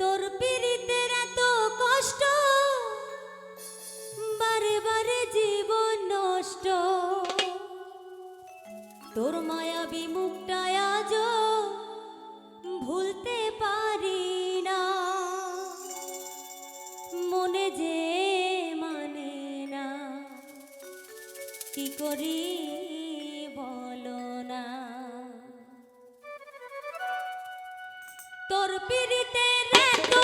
তোর পীড়িতের এত কষ্ট, বারে বারে জীবন নষ্ট। তোর মায়া বিমুখটা আজ ভুলতে পারি না। মনে যে মানে না, কি করি তোর পিড়িতে রে তো